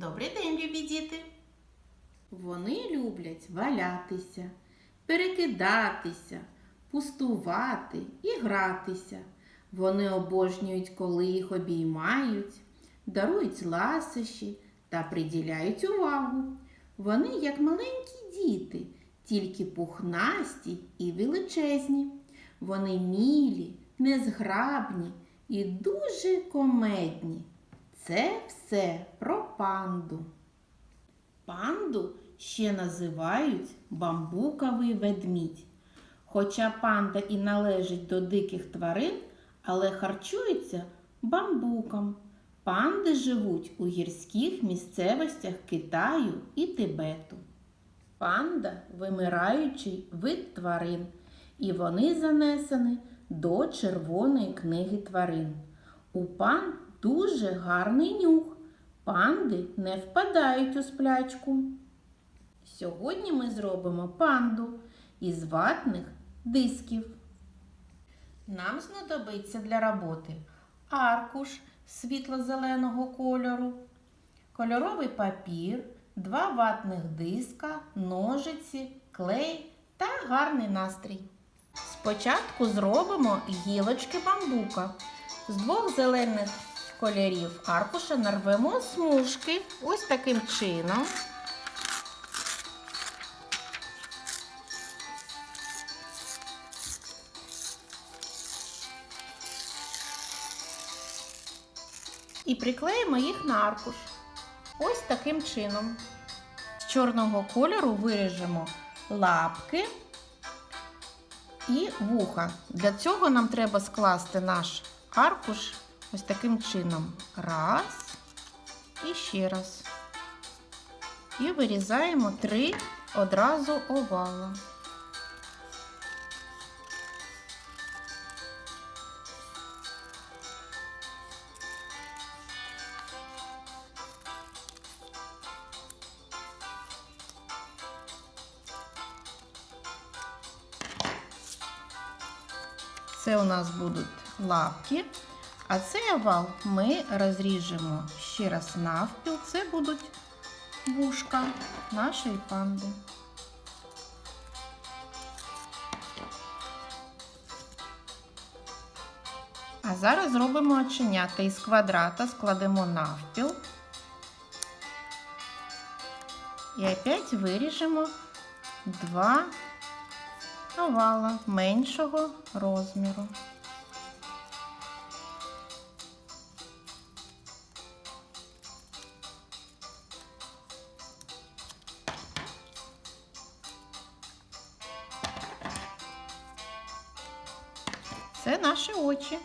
Добрий день, любі діти! Вони люблять валятися, перекидатися, пустувати і гратися. Вони обожнюють, коли їх обіймають, дарують ласощі та приділяють увагу. Вони, як маленькі діти, тільки пухнасті і величезні. Вони мілі, незграбні і дуже комедні. Це все про панду. Панду ще називають бамбуковий ведмідь. Хоча панда і належить до диких тварин, але харчується бамбуком. Панди живуть у гірських місцевостях Китаю і Тибету. Панда вимираючий вид тварин, і вони занесені до Червоної книги тварин. У панд дуже гарний нюх. Панди не впадають у сплячку. Сьогодні ми зробимо панду із ватних дисків. Нам знадобиться для роботи аркуш світло-зеленого кольору, кольоровий папір, два ватних диска, ножиці, клей та гарний настрій. Спочатку зробимо гілочки бамбука. З двох зелених кольорів аркуша нарвемо смужки ось таким чином. І приклеїмо їх на аркуш. Ось таким чином. З чорного кольору виріжемо лапки і вуха. Для цього нам треба скласти наш аркуш ось таким чином. Раз і ще раз. І вирізаємо три одразу овала. Це у нас будуть лапки. А цей овал ми розріжемо ще раз навпіл. Це будуть вушка нашої панди. А зараз зробимо оченята із квадрата, складемо навпіл. І опять виріжемо два овала меншого розміру. Це наші очі.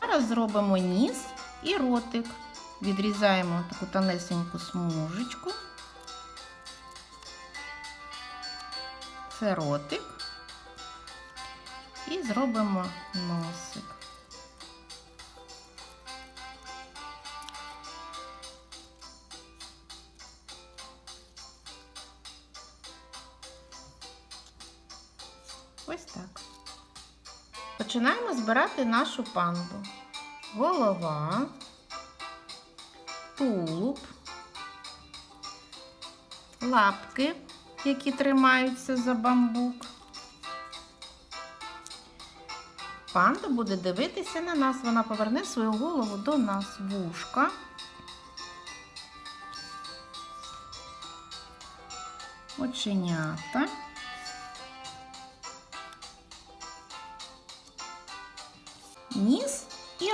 Зараз зробимо ніс і ротик. Відрізаємо таку тонесеньку смужечку. Це ротик. І зробимо носик. Ось так. Починаємо збирати нашу панду. Голова, тулуб, лапки, які тримаються за бамбук. Панда буде дивитися на нас, вона поверне свою голову до нас, вушка. Оченята.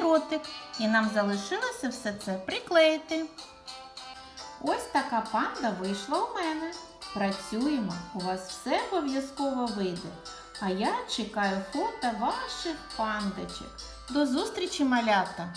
Ротик. І нам залишилося все це приклеїти. Ось така панда вийшла у мене. Працюємо, у вас все обов'язково вийде. А я чекаю фото ваших пандочок. До зустрічі, малята!